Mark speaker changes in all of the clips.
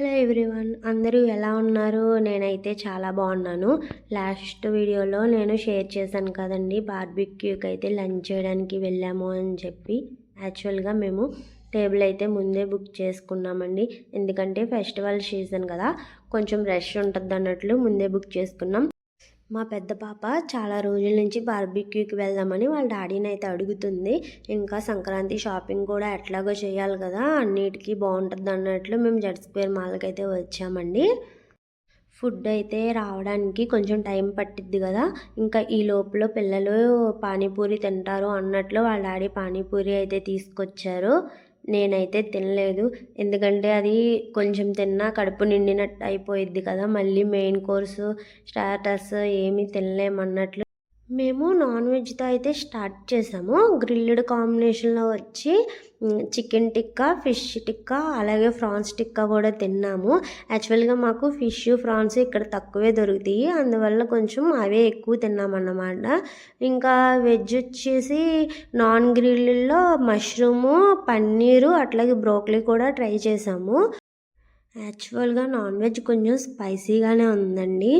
Speaker 1: Hello everyone అందరూ ఎలా ఉన్నారు? నేనైతే చాలా బాగున్నాను. లాస్ట్ వీడియోలో నేను షేర్ చేశాను కదండి బార్బిక్యూకి అయితే లంచ్ చేయడానికి వెళ్ళాము అని చెప్పి. యాక్చువల్గా మేము టేబుల్ అయితే ముందే బుక్ చేసుకున్నామండి. ఎందుకంటే ఫెస్టివల్ సీజన్ కదా కొంచెం రష్ ఉంటుంది అన్నట్లు ముందే బుక్ చేసుకున్నాం. మా పెద్ద పాప చాలా రోజుల నుంచి బార్బిక్యూకి వెళ్దామని వాళ్ళ డాడీని అయితే అడుగుతుంది. ఇంకా సంక్రాంతి షాపింగ్ కూడా ఎట్లాగో చేయాలి కదా అన్నిటికీ బాగుంటుంది అన్నట్లు మేము జడ్ స్క్వేర్ మాల్కి అయితే వచ్చామండి. ఫుడ్ అయితే రావడానికి కొంచెం టైం పట్టిద్ది కదా ఇంకా ఈ లోపల పిల్లలు పానీపూరి తింటారు అన్నట్లు వాళ్ళ డాడీ పానీపూరి అయితే తీసుకొచ్చారు. నేనైతే తినలేదు. ఎందుకంటే అది కొంచెం తిన్నా కడుపు నిండినట్టు అయిపోయిద్ది కదా. మళ్ళీ మెయిన్ కోర్సు స్టార్టర్స్ ఏమీ తినలేమన్నట్లు మేము నాన్ వెజ్తో అయితే స్టార్ట్ చేసాము. గ్రిల్డ్ కాంబినేషన్లో వచ్చి చికెన్ టిక్కా ఫిష్ టిక్కా అలాగే ఫ్రాన్స్ టిక్కా కూడా తిన్నాము. యాక్చువల్గా మాకు ఫిష్ ఫ్రాన్స్ ఇక్కడ తక్కువే దొరుకుతాయి. అందువల్ల కొంచెం అవే ఎక్కువ తిన్నామన్నమాట. ఇంకా వెజ్ వచ్చేసి నాన్ గ్రిల్లో మష్రూము పన్నీరు అట్లాగే బ్రోకలీ కూడా ట్రై చేసాము. యాక్చువల్గా నాన్ వెజ్ కొంచెం స్పైసీగానే ఉందండి.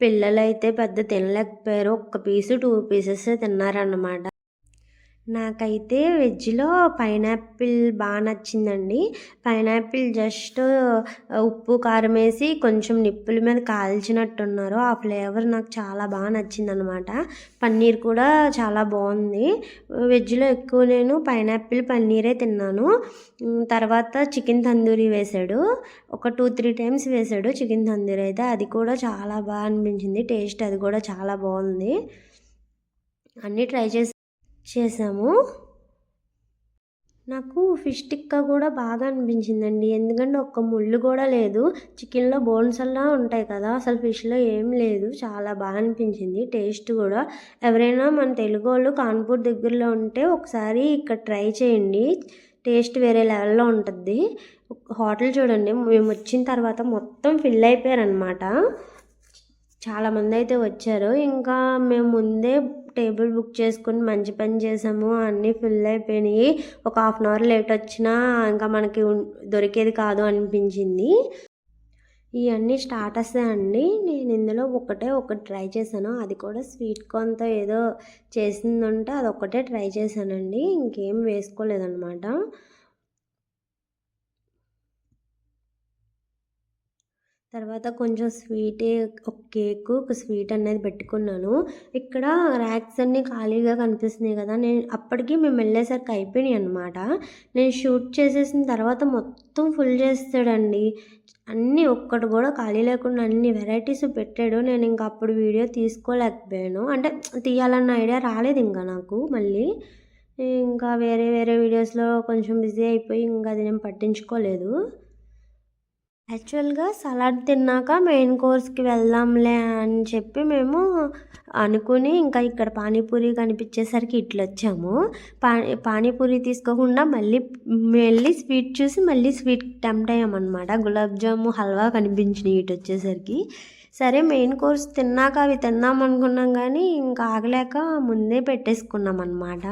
Speaker 1: పిల్లలైతే పెద్ద తినలేకపోయారు. ఒక్క పీసు టూ పీసెస్ తిన్నారన్నమాట. నాకైతే వెజ్లో పైనాపిల్ బాగా నచ్చిందండి. పైనాపిల్ జస్ట్ ఉప్పు కారం వేసి కొంచెం నిప్పుల మీద కాల్చినట్టున్నారు. ఆ ఫ్లేవర్ నాకు చాలా బాగా నచ్చిందనమాట. పన్నీర్ కూడా చాలా బాగుంది. వెజ్లో ఎక్కువ నేను పైనాపిల్ పన్నీరే తిన్నాను. తర్వాత చికెన్ తందూరి వేశాడు. ఒక టూ త్రీ టైమ్స్ వేశాడు చికెన్ తందూరి అయితే. అది కూడా చాలా బాగా అనిపించింది. టేస్ట్ అది కూడా చాలా బాగుంది. అన్నీ ట్రై చేసి చేసాము. నాకు ఫిష్ టిక్కా కూడా బాగా అనిపించిందండి. ఎందుకంటే ఒక్క ముళ్ళు కూడా లేదు. చికెన్లో బోన్స్ అలా ఉంటాయి కదా అసలు ఫిష్లో ఏం లేదు. చాలా బాగా అనిపించింది. టేస్ట్ కూడా. ఎవరైనా మన తెలుగు వాళ్ళు కాన్పూర్ దగ్గరలో ఉంటే ఒకసారి ఇక్కడ ట్రై చేయండి. టేస్ట్ వేరే లెవెల్లో ఉంటుంది. హోటల్ చూడండి. మేము వచ్చిన తర్వాత మొత్తం ఫిల్ అయిపోయారనమాట చాలామంది అయితే వచ్చారు. ఇంకా మేము ముందే టేబుల్ బుక్ చేసుకుని మంచి పని చేసాము. అన్నీ ఫిల్ అయిపోయినాయి. ఒక హాఫ్ అన్ అవర్ లేట్ వచ్చినా ఇంకా మనకి దొరికేది కాదు అనిపించింది. ఇవన్నీ స్టార్టర్సే అండి. నేను ఇందులో ఒకటే ఒకటి ట్రై చేశాను. అది కూడా స్వీట్ కార్న్తో ఏదో చేసిందంటే అది ఒకటే ట్రై చేశానండి. ఇంకేం వేసుకోలేదన్నమాట. తర్వాత కొంచెం స్వీట్ ఒక కేక్ ఒక స్వీట్ అనేది పెట్టుకున్నాను. ఇక్కడ ర్యాక్స్ అన్నీ ఖాళీగా కనిపిస్తున్నాయి కదా నేను అప్పటికి మేము వెళ్ళేసరికి అయిపోయినాయి అనమాట నేను షూట్ చేసేసిన తర్వాత మొత్తం ఫుల్ చేస్తాడండి. అన్నీ ఒక్కటి కూడా ఖాళీ లేకుండా అన్ని వెరైటీస్ పెట్టాడు. నేను ఇంకా అప్పుడు వీడియో తీసుకోలేకపోయాను. అంటే తీయాలన్న ఐడియా రాలేదు ఇంకా నాకు మళ్ళీ. ఇంకా వేరే వేరే వీడియోస్లో కొంచెం బిజీ అయిపోయి ఇంకా అది నేను పట్టించుకోలేదు. యాక్చువల్గా సలాడ్ తిన్నాక మెయిన్ కోర్స్కి వెళ్దాంలే అని చెప్పి మేము అనుకుని ఇంకా ఇక్కడ పానీపూరి కనిపించేసరికి ఇట్లా వచ్చాము పా పానీపూరి తీసుకోకుండా మళ్ళీ మళ్ళీ స్వీట్ చూసి మళ్ళీ స్వీట్ టెంప్ట్ అయ్యామన్నమాట. గులాబ్ జాము హల్వా కనిపించినాయి ఇటు వచ్చేసరికి సరే మెయిన్ కోర్స్ తిన్నాక అవి తిందాం అనుకున్నాం కానీ ఇంకా ఆగలేక ముందే పెట్టేసుకున్నాం అనమాట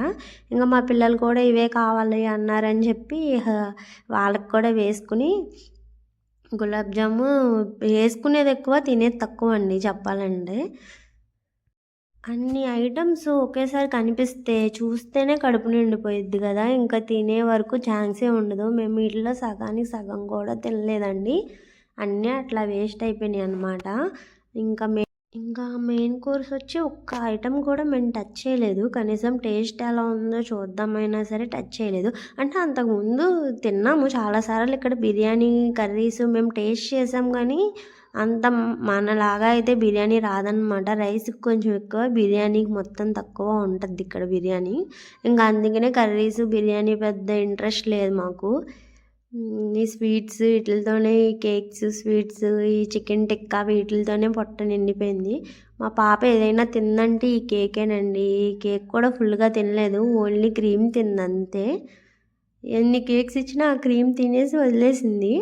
Speaker 1: ఇంకా మా పిల్లలు కూడా ఇవే కావాలి అన్నారని చెప్పి వాళ్ళకి కూడా వేసుకుని గులాబ్ జాము వేసుకునేది ఎక్కువ తినేది తక్కువ అండి చెప్పాలంటే. అన్ని ఐటమ్స్ ఒకేసారి కనిపిస్తే చూస్తేనే కడుపు నిండిపోయిద్ది కదా. ఇంకా తినే వరకు ఛాన్సే ఉండదు. మేము వీటిలో సగానికి సగం కూడా తినలేదండి. అన్నీ అట్లా వేస్ట్ అయిపోయినాయి అనమాట ఇంకా మే ఇంకా మెయిన్ కోర్స్ వచ్చి ఒక్క ఐటమ్ కూడా మేము టచ్ చేయలేదు. కనీసం టేస్ట్ ఎలా ఉందో చూద్దామైనా సరే టచ్ చేయలేదు. అంటే అంతకుముందు తిన్నాము. చాలాసార్లు ఇక్కడ బిర్యానీ కర్రీస్ మేము టేస్ట్ చేసాం కానీ అంత మనలాగా అయితే బిర్యానీ రాదనమాట రైస్కి కొంచెం ఎక్కువ బిర్యానీకి మొత్తం తక్కువ ఉంటుంది ఇక్కడ బిర్యానీ. ఇంకా అందుకనే కర్రీస్ బిర్యానీ పెద్ద ఇంట్రెస్ట్ లేదు మాకు. ఈ స్వీట్స్ వీటితోనే ఈ కేక్స్ స్వీట్స్ ఈ చికెన్ టిక్కా వీటితోనే పొట్ట నిండిపోయింది. మా పాప ఏదైనా తిందంటే ఈ కేకేనండి. ఈ కేక్ కూడా ఫుల్గా తినలేదు. ఓన్లీ క్రీమ్ తిందంతే. ఎన్ని కేక్స్ ఇచ్చినా ఆ క్రీమ్ తినేసి వదిలేసింది.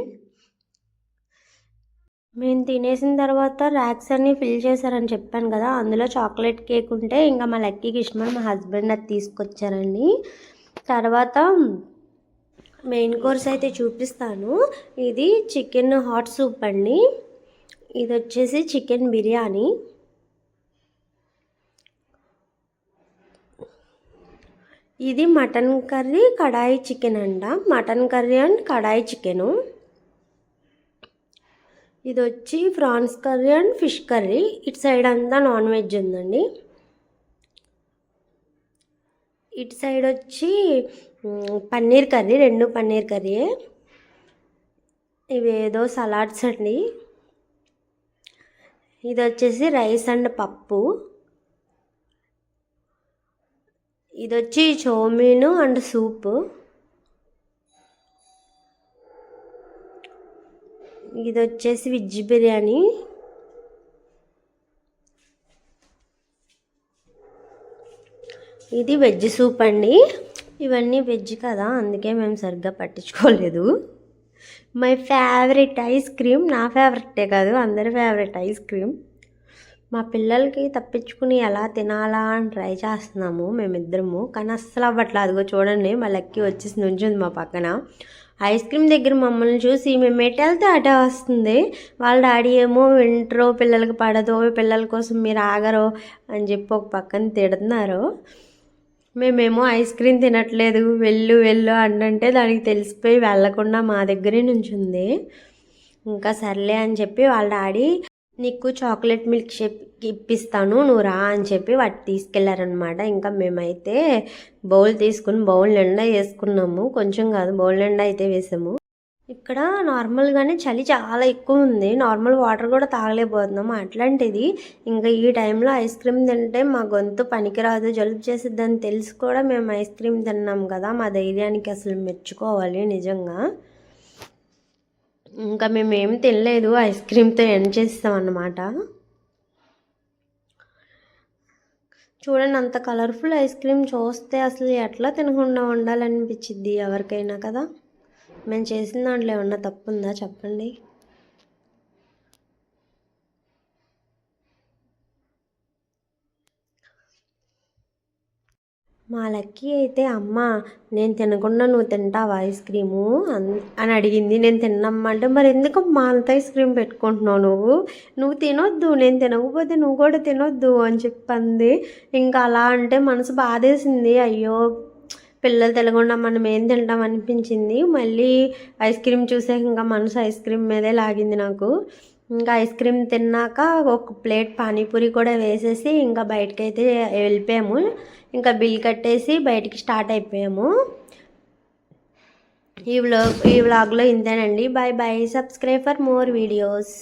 Speaker 1: మేము తినేసిన తర్వాత ర్యాక్స్ అన్నీ ఫిల్ చేశారని చెప్పాను కదా. అందులో చాక్లెట్ కేక్ ఉంటే ఇంకా మా లక్కీ కిష్మన్ మా హస్బెండ్ అది తీసుకొచ్చారండి. తర్వాత మెయిన్ కోర్స్ అయితే చూపిస్తాను. ఇది చికెన్ హాట్ సూప్ అండి. ఇది వచ్చేసి చికెన్ బిర్యానీ. ఇది మటన్ కర్రీ కడాయి చికెన్ అంట. Mutton curry and kadai chicken. ఇది వచ్చి prawns curry and fish curry. ఇటు సైడ్ అంతా నాన్ వెజ్ ఉందండి. ఇటు సైడ్ వచ్చి పన్నీర్ కర్రీ రెండు పన్నీర్ కర్రీయే ఇవేదో సలాడ్స్ అండి. ఇది వచ్చేసి రైస్ అండ్ పప్పు. ఇది వచ్చి చౌమీను అండ్ సూప్. ఇది వచ్చేసి వెజ్ బిర్యానీ. ఇది వెజ్ సూప్ అండి. ఇవన్నీ వెజ్ కదా అందుకే మేము సరిగ్గా పట్టించుకోలేదు. మై ఫేవరెట్ ఐస్ క్రీమ్ నా ఫేవరెటే కాదు అందరి ఫేవరెట్ ఐస్ క్రీమ్. మా పిల్లలకి తప్పించుకుని ఎలా తినాలా అని ట్రై చేస్తున్నాము మేమిద్దరము కానీ అస్సలు అవ్వట్లేదు. అదిగో చూడండి మా లక్కీ వచ్చేసి నుంచుంది మా పక్కన. ఐస్ క్రీమ్ దగ్గర మమ్మల్ని చూసి మేము ఎటు వెళ్తే అటే వస్తుంది. వాళ్ళ డాడీ ఏమో వింటరో పిల్లలకి పడదో పిల్లల కోసం మీరు ఆగరో అని చెప్పి ఒక పక్కన తిడుతున్నారు. మేమేమో ఐస్ క్రీమ్ తినట్లేదు వెళ్ళు వెళ్ళు అంటే దానికి తెలిసిపోయి వెళ్ళకుండా మా దగ్గరే ఉంది ఇంకా సర్లే అని చెప్పి వాళ్ళ డాడీ నీకు చాక్లెట్ మిల్క్ షేక్ ఇప్పిస్తాను నువ్వు రా అని చెప్పి వాటి తీసుకెళ్ళారనమాట ఇంకా మేమైతే బౌల్ తీసుకుని బౌల్ నిండా వేసుకున్నాము. కొంచెం కాదు బౌల్ నిండా అయితే వేసాము. ఇక్కడ నార్మల్గానే చలి చాలా ఎక్కువ ఉంది నార్మల్ వాటర్ కూడా తాగలేకపోతున్నాము అట్లాంటిది ఇంకా ఈ టైంలో ఐస్ క్రీమ్ తింటే మా గొంతు పనికిరాదు. జలుబు చేసిద్దని తెలిసి కూడా మేము ఐస్ క్రీమ్ తిన్నాం కదా మా ధైర్యానికి అసలు మెచ్చుకోవాలి నిజంగా. ఇంకా మేము ఏం తినలేదు. ఐస్ క్రీమ్తో ఎండ్ చేస్తాం అన్నమాట. చూడండి అంత కలర్ఫుల్ ఐస్ క్రీమ్ చూస్తే అసలు ఎట్లా తినకుండా ఉండాలనిపించిద్ది ఎవరికైనా కదా. మేము చేసిన దాంట్లో ఏమన్నా తప్పు ఉందా చెప్పండి. మా లక్కీ అయితే అమ్మ నేను తినకుండా నువ్వు తింటావా ఐస్ క్రీము? అన్- అని అడిగింది. నేను తిన్నమ్మా. అంటే మరి ఎందుకు మా అంత ఐస్ క్రీమ్ పెట్టుకుంటున్నావు నువ్వు? నువ్వు తినొద్దు నేను తినకపోతే నువ్వు కూడా తినొద్దు అని చెప్పింది. ఇంకా అలా అంటే మనసు బాధేసింది. అయ్యో పిల్లలు తినకుండా మనం ఏం తింటాం అనిపించింది. మళ్ళీ ఐస్ క్రీమ్ చూసాక ఇంకా మనసు ఐస్ క్రీమ్ మీదే లాగింది నాకు. ఇంకా ఐస్ క్రీమ్ తిన్నాక ఒక ప్లేట్ పానీపూరి కూడా వేసేసి ఇంకా బయటకైతే వెళ్ళిపోయాము. ఇంకా బిల్ కట్టేసి బయటికి స్టార్ట్ అయిపోయాము. ఈ వ్లాగ్ ఈ వ్లాగ్లో ఇంతేనండి. Bye bye. Subscribe for more videos.